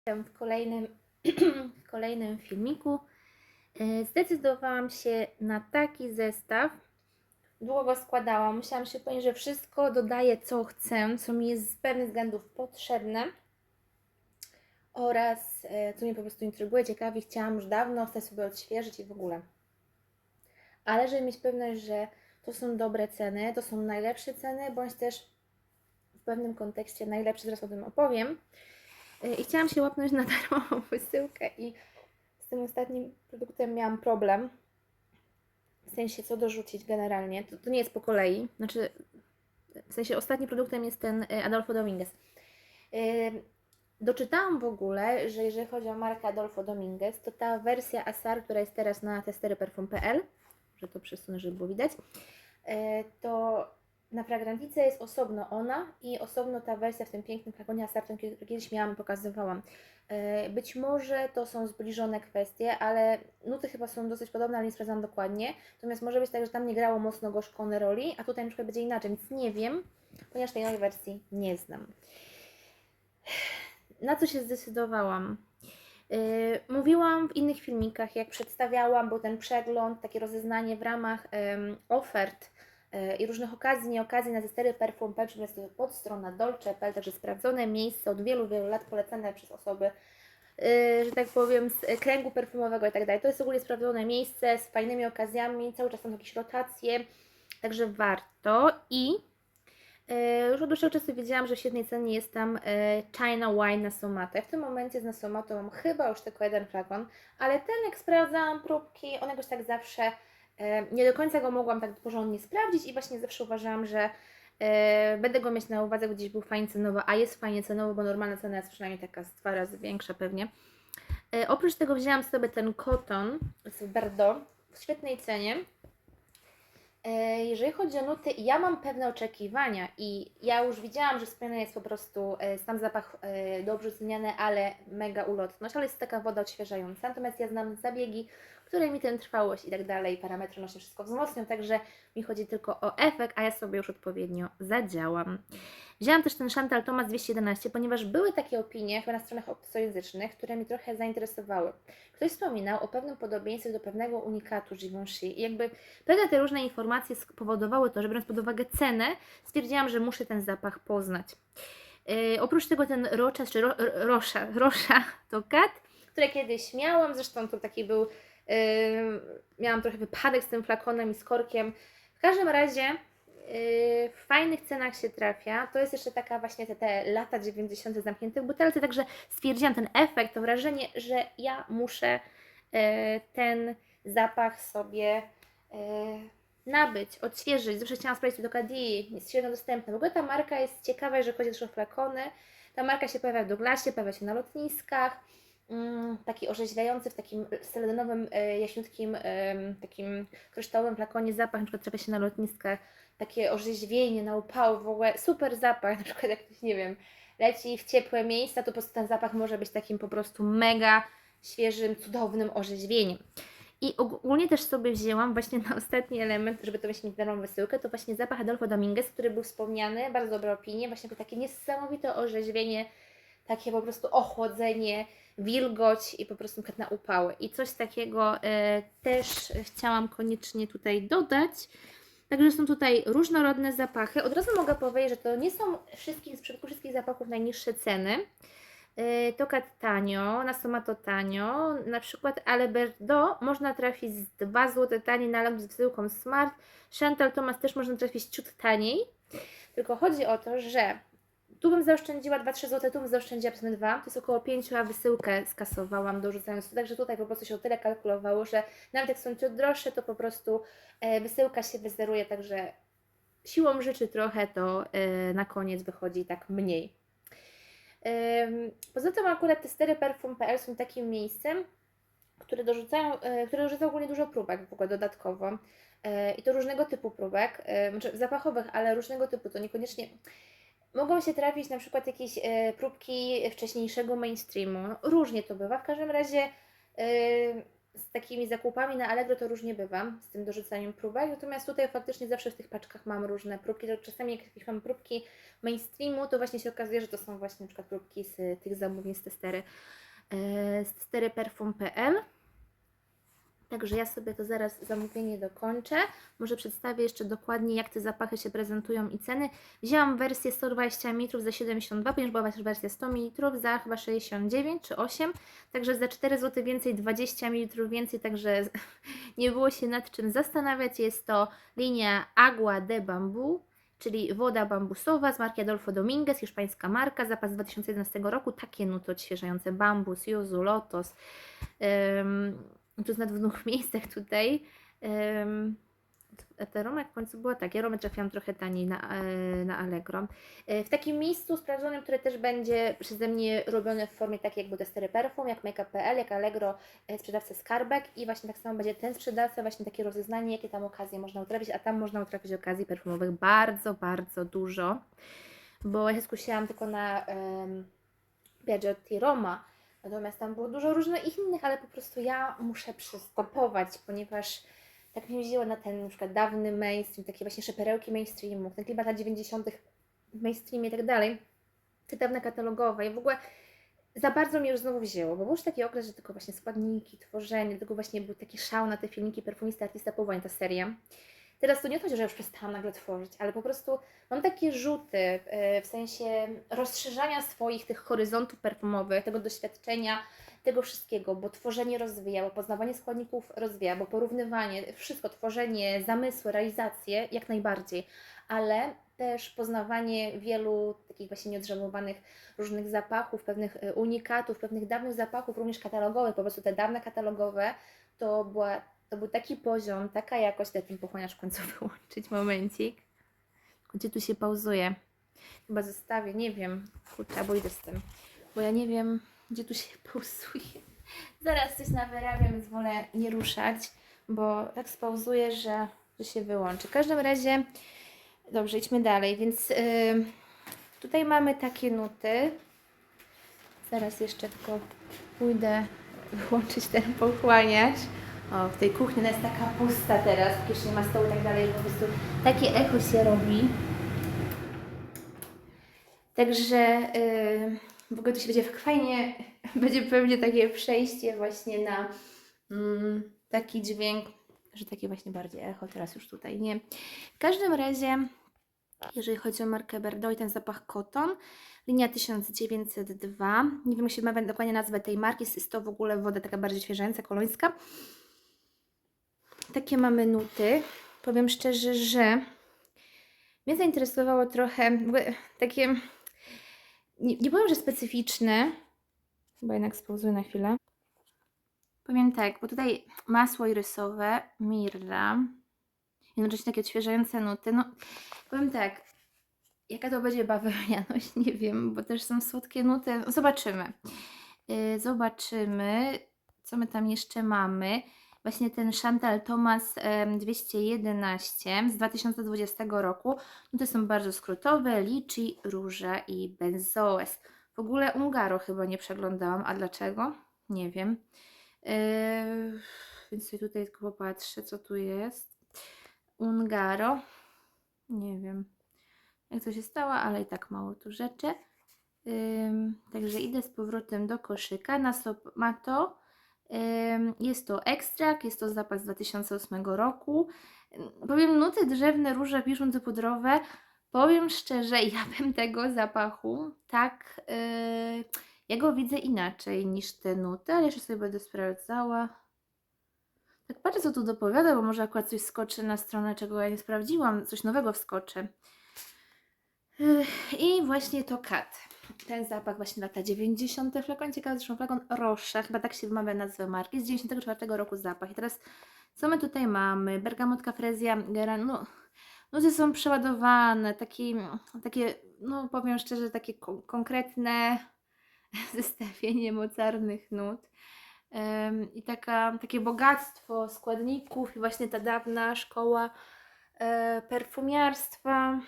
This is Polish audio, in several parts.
Witam w kolejnym, w kolejnym filmiku. E, Zdecydowałam się na taki zestaw. Długo go składałam. Musiałam się powiedzieć, że wszystko dodaję, co chcę, co mi jest z pewnych względów potrzebne oraz e, co mnie po prostu intryguje, ciekawi, chciałam już dawno, chcę sobie odświeżyć i w ogóle. Ale żeby mieć pewność, że to są dobre ceny, to są najlepsze ceny, bądź też w pewnym kontekście najlepsze, zaraz o tym opowiem. Y, I chciałam się łapnąć na darmową wysyłkę i z tym ostatnim produktem miałam problem. W sensie co dorzucić generalnie. To, to nie jest po kolei. Znaczy, w sensie ostatnim produktem jest ten y, Adolfo Dominguez. Y, Doczytałam w ogóle, że jeżeli chodzi o markę Adolfo Dominguez, to ta wersja Asar, która jest teraz na testeryperfum.pl, że to przesunę, żeby było widać, to na fragrantice jest osobno ona i osobno ta wersja w tym pięknym flakonie Asartem, który kiedyś miałam, pokazywałam. E, Być może to są zbliżone kwestie, ale nuty chyba są dosyć podobne, ale nie sprawdzam dokładnie. Natomiast może być tak, że tam nie grało mocno gorzko Neroli, a tutaj na przykład będzie inaczej, więc nie wiem, ponieważ tej nowej wersji nie znam. Na co się zdecydowałam? Yy, Mówiłam w innych filmikach, jak przedstawiałam, był ten przegląd, takie rozeznanie w ramach ofert e, i różnych okazji, nie okazji na zestery Perfum czyli jest to podstrona Dolce.pl, także sprawdzone miejsce od wielu, wielu lat polecane przez osoby, yy, że tak powiem, z kręgu perfumowego i tak dalej. To jest ogólnie sprawdzone miejsce z fajnymi okazjami, cały czas są jakieś rotacje, także warto i E, Już od dłuższego czasu wiedziałam, że w świetnej cenie jest tam e, China Wine na Somatę. W tym momencie z Nasomatą mam chyba już tylko jeden flakon, ale ten jak sprawdzałam próbki, on jakoś tak zawsze, e, nie do końca go mogłam tak porządnie sprawdzić i właśnie zawsze uważałam, że e, będę go mieć na uwadze, gdzieś był fajnie cenowo, a jest fajnie cenowo, bo normalna cena jest przynajmniej taka z dwa razy większa pewnie. E, Oprócz tego wzięłam sobie ten koton z Bordeaux w świetnej cenie. E, Jeżeli chodzi o nuty, ja mam pewne oczekiwania i ja już widziałam, że wspomniany jest po prostu e, sam zapach e, dobrze oceniany, ale mega ulotność, ale jest taka woda odświeżająca. Natomiast ja znam zabiegi, które mi tę trwałość i tak dalej, parametry nośnie wszystko wzmocnią, także mi chodzi tylko o efekt, a ja sobie już odpowiednio zadziałam. Wzięłam też ten Chantal Thomas 211, ponieważ były takie opinie chyba na stronach obcojęzycznych, które mnie trochę zainteresowały. Ktoś wspominał o pewnym podobieństwie do pewnego unikatu Givenchy i jakby pewne te różne informacje spowodowały to, że biorąc pod uwagę cenę, stwierdziłam, że muszę ten zapach poznać. Yy, oprócz tego ten Rochas, czy ro, ro, Rosza, Rosza to kat, które kiedyś miałam, zresztą to taki był, yy, miałam trochę wypadek z tym flakonem i z korkiem. W każdym razie w fajnych cenach się trafia. To jest jeszcze taka właśnie te, te lata 90. zamknięte w butelce, także stwierdziłam ten efekt, to wrażenie, że ja muszę yy, ten zapach sobie yy, nabyć, odświeżyć. Zawsze chciałam sprawdzić do Cadii, jest średnio dostępna. W ogóle ta marka jest ciekawa, jeżeli chodzi o flakony. Ta marka się pojawia w Douglasie, pojawia się na lotniskach. Mm, taki orzeźwiający w takim selenowym, jaśniutkim, takim kryształowym flakonie zapach, na przykład trafia się na lotniskach. Takie orzeźwienie na upał, w ogóle super zapach, na przykład jak ktoś, nie wiem, leci w ciepłe miejsca, to po prostu ten zapach może być takim po prostu mega świeżym, cudownym orzeźwieniem. I ogólnie też sobie wzięłam właśnie na ostatni element, żeby to mieć darmową wysyłkę, to właśnie zapach Adolfo Dominguez, który był wspomniany, bardzo dobre opinie, właśnie takie niesamowite orzeźwienie, takie po prostu ochłodzenie, wilgoć i po prostu na upały. I coś takiego e, też chciałam koniecznie tutaj dodać. Także są tutaj różnorodne zapachy. Od razu mogę powiedzieć, że to nie są wszystkich, w przypadku wszystkich zapachów najniższe ceny. Yy, Tokat tanio, na Somato tanio, na przykład Aleberdo można trafić z 2 zł taniej na z wysyłką Smart, Chantal Thomas też można trafić ciut taniej, tylko chodzi o to, że tu bym zaoszczędziła 2-3 zł, tu bym zaoszczędziła powiedzmy 2, to jest około 5, a wysyłkę skasowałam dorzucając, także tutaj po prostu się o tyle kalkulowało, że nawet jak są ciut droższe, to po prostu e, wysyłka się wyzeruje, także siłą rzeczy trochę to e, na koniec wychodzi tak mniej. Poza tym akurat testery perfum.pl są takim miejscem, które dorzucają, e, które dorzuca ogólnie dużo próbek w ogóle dodatkowo. I to różnego typu próbek, znaczy zapachowych, ale różnego typu, to niekoniecznie. Mogą się trafić na przykład jakieś e, próbki wcześniejszego mainstreamu. Różnie to bywa. W każdym razie e, z takimi zakupami na Allegro to różnie bywam, z tym dorzucaniem próbek, natomiast tutaj faktycznie zawsze w tych paczkach mam różne próbki, czasami jak jakieś mam próbki mainstreamu, to właśnie się okazuje, że to są właśnie na przykład próbki z tych zamówień z testery, e, z testery perfum.pl. Także ja sobie to zaraz zamówienie dokończę. Może przedstawię jeszcze dokładnie, jak te zapachy się prezentują i ceny. Wzięłam wersję 120 ml za 72, ponieważ była wersja 100 ml za chyba 69 czy 8. Także za 4 zł więcej, 20 ml więcej, także nie było się nad czym zastanawiać. Jest to linia Agua de Bambú, czyli woda bambusowa z marki Adolfo Dominguez, hiszpańska marka, zapas z 2011 roku. Takie nuty odświeżające, bambus, yuzu, lotos. Ym, to jest na dwóch miejscach tutaj. Um, ta w końcu była tak, ja Romę trafiłam trochę taniej na, e, na Allegro. E, W takim miejscu sprawdzonym, które też będzie przeze mnie robione w formie takiej jak Budestery Perfum, jak Makeup.pl, jak Allegro, e, sprzedawca Skarbek i właśnie tak samo będzie ten sprzedawca, właśnie takie rozeznanie, jakie tam okazje można utrafić, a tam można utrafić okazji perfumowych bardzo, bardzo dużo, bo ja się skusiłam tylko na um, Biagiotti Roma, Natomiast tam było dużo różnych innych, ale po prostu ja muszę przystopować, ponieważ tak mnie wzięło na ten na przykład dawny mainstream, takie właśnie szeperełki mainstreamu, ten klimat lat 90. w mainstreamie i tak dalej, te dawne katalogowe i w ogóle za bardzo mnie już znowu wzięło, bo był już taki okres, że tylko właśnie składniki, tworzenie, tylko właśnie był taki szał na te filmiki perfumista, artysta, powołań, ta seria. Teraz to nie chodzi, że już przestałam nagle tworzyć, ale po prostu mam takie rzuty e, w sensie rozszerzania swoich tych horyzontów perfumowych, tego doświadczenia, tego wszystkiego, bo tworzenie rozwija, bo poznawanie składników rozwija, bo porównywanie, wszystko, tworzenie, zamysły, realizacje jak najbardziej, ale też poznawanie wielu takich właśnie nieodżałowanych różnych zapachów, pewnych e, unikatów, pewnych dawnych zapachów, również katalogowych, po prostu te dawne katalogowe, to była to był taki poziom, taka jakość, daj ten pochłaniacz w końcu wyłączyć, momencik. Gdzie tu się pauzuje? Chyba zostawię, nie wiem, kurczę, bo idę z tym, bo ja nie wiem, gdzie tu się pauzuje. Zaraz coś nawyrabiam, więc wolę nie ruszać, bo tak spauzuję, że to się wyłączy. W każdym razie, dobrze, idźmy dalej, więc yy, tutaj mamy takie nuty. Zaraz jeszcze tylko pójdę wyłączyć ten pochłaniacz. O, w tej kuchni ona jest taka pusta teraz, przecież nie ma stołu i tak dalej, po prostu takie echo się robi. Także yy, w ogóle to się będzie fajnie, będzie pewnie takie przejście właśnie na mm, taki dźwięk, że takie właśnie bardziej echo, teraz już tutaj nie. W każdym razie, jeżeli chodzi o markę Berdo i ten zapach koton, linia 1902, nie wiem jak się dokładnie nazwę tej marki, jest to w ogóle woda taka bardziej świeżająca, kolońska. Takie mamy nuty. Powiem szczerze, że mnie zainteresowało trochę takie, nie, nie powiem, że specyficzne, bo jednak spauzuję na chwilę. Powiem tak, bo tutaj masło irysowe, mirra, jednocześnie takie odświeżające nuty. No, powiem tak, jaka to będzie bawełnianość, nie wiem, bo też są słodkie nuty. Zobaczymy. Yy, zobaczymy, co my tam jeszcze mamy właśnie ten Chantal Thomas em, 211 z 2020 roku. No to są bardzo skrótowe, liczy, róża i benzoes. W ogóle Ungaro chyba nie przeglądałam, a dlaczego? Nie wiem. Yy, więc sobie tutaj tylko popatrzę, co tu jest. Ungaro. Nie wiem, jak to się stało, ale i tak mało tu rzeczy. Ym, także idę z powrotem do koszyka. Na Somato jest to ekstrakt, jest to zapas z 2008 roku. Powiem, nuty drzewne, róże, piszunty pudrowe. Powiem szczerze, ja bym tego zapachu tak. Yy, ja go widzę inaczej niż te nuty, ale jeszcze sobie będę sprawdzała. Tak patrzę, co tu dopowiada, bo może akurat coś skoczy na stronę, czego ja nie sprawdziłam, coś nowego wskoczy. I właśnie to kat. Ten zapach właśnie lata 90. Flakon, ciekawy zresztą flakon Roche, chyba tak się wymawia nazwę marki, z 94 roku zapach. I teraz co my tutaj mamy? Bergamotka, frezja, geran, no, nuty są przeładowane, taki, takie, no powiem szczerze, takie ko- konkretne zestawienie mocarnych nut. I taka, takie bogactwo składników i właśnie ta dawna szkoła e, perfumiarstwa.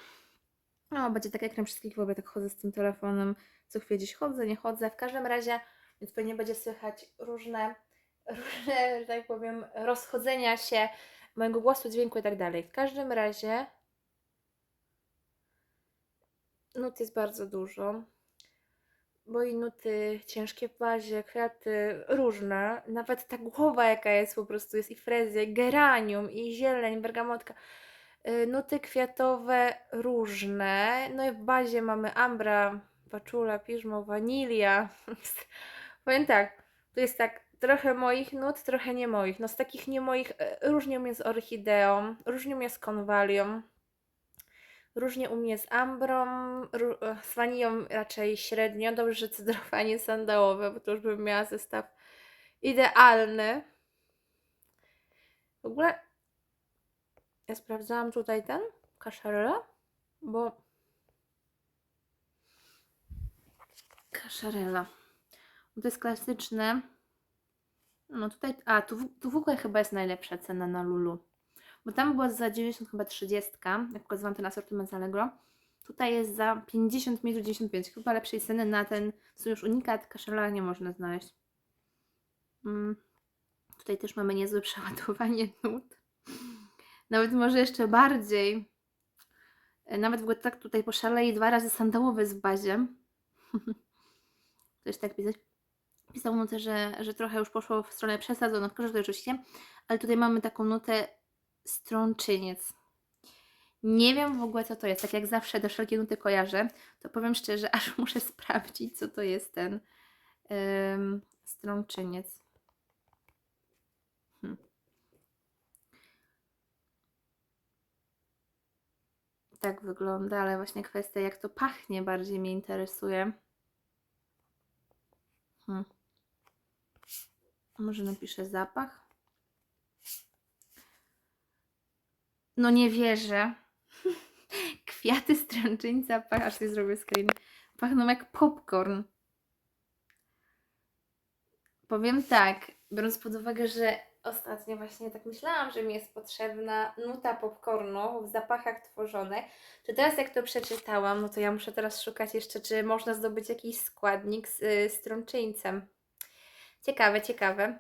No, będzie tak jak na wszystkich, bo ja tak chodzę z tym telefonem, co chwilę gdzieś chodzę, nie chodzę. W każdym razie, więc pewnie będzie słychać różne różne, że tak powiem, rozchodzenia się mojego głosu, dźwięku i tak dalej. W każdym razie nut jest bardzo dużo, bo i nuty ciężkie w bazie, kwiaty różne, nawet ta głowa jaka jest po prostu, jest i frezja, i geranium, i zieleń, bergamotka. Y, Nuty kwiatowe różne, no i w bazie mamy ambra, paczula, piżmo, wanilia. Powiem tak, tu jest tak trochę moich nut, trochę nie moich. No z takich nie moich e, różnie mnie z orchideą, różnie mnie z konwalią, różnie u mnie z ambrą, e, z wanilią raczej średnio. Dobrze, że cydrowanie sandałowe, bo to już bym miała zestaw idealny. W ogóle ja sprawdzałam tutaj ten kaszarela, bo kaszarela. Bo to jest klasyczne. No tutaj, a tu, tu w ogóle chyba jest najlepsza cena na Lulu. Bo tam była za 90 chyba 30, jak pokazywałam ten asortyment z Allegro. Tutaj jest za 50 minus 95. Chyba lepszej ceny na ten, co już unikat kaszela nie można znaleźć. Mm. Tutaj też mamy niezłe przeładowanie nut. Nawet może jeszcze bardziej. E, Nawet w ogóle tak tutaj poszalei dwa razy sandałowy z bazie. Coś tak pisać. Pisał nutę, że, że trochę już poszło w stronę przesadzoną, że to oczywiście, ale tutaj mamy taką nutę strączyniec. Nie wiem w ogóle co to jest, tak jak zawsze te wszelkie nuty kojarzę, to powiem szczerze, aż muszę sprawdzić co to jest ten ym, strączyniec. Tak wygląda, ale właśnie kwestia jak to pachnie bardziej mnie interesuje. Hmm. Może napiszę zapach. No nie wierzę. Kwiaty strączyńca, pach, aż zrobię screen. Pachną jak popcorn. Powiem tak, biorąc pod uwagę, że ostatnio właśnie tak myślałam, że mi jest potrzebna nuta popcornu w zapachach tworzonych, to teraz jak to przeczytałam, no to ja muszę teraz szukać jeszcze, czy można zdobyć jakiś składnik z y, strączyńcem. Ciekawe, ciekawe.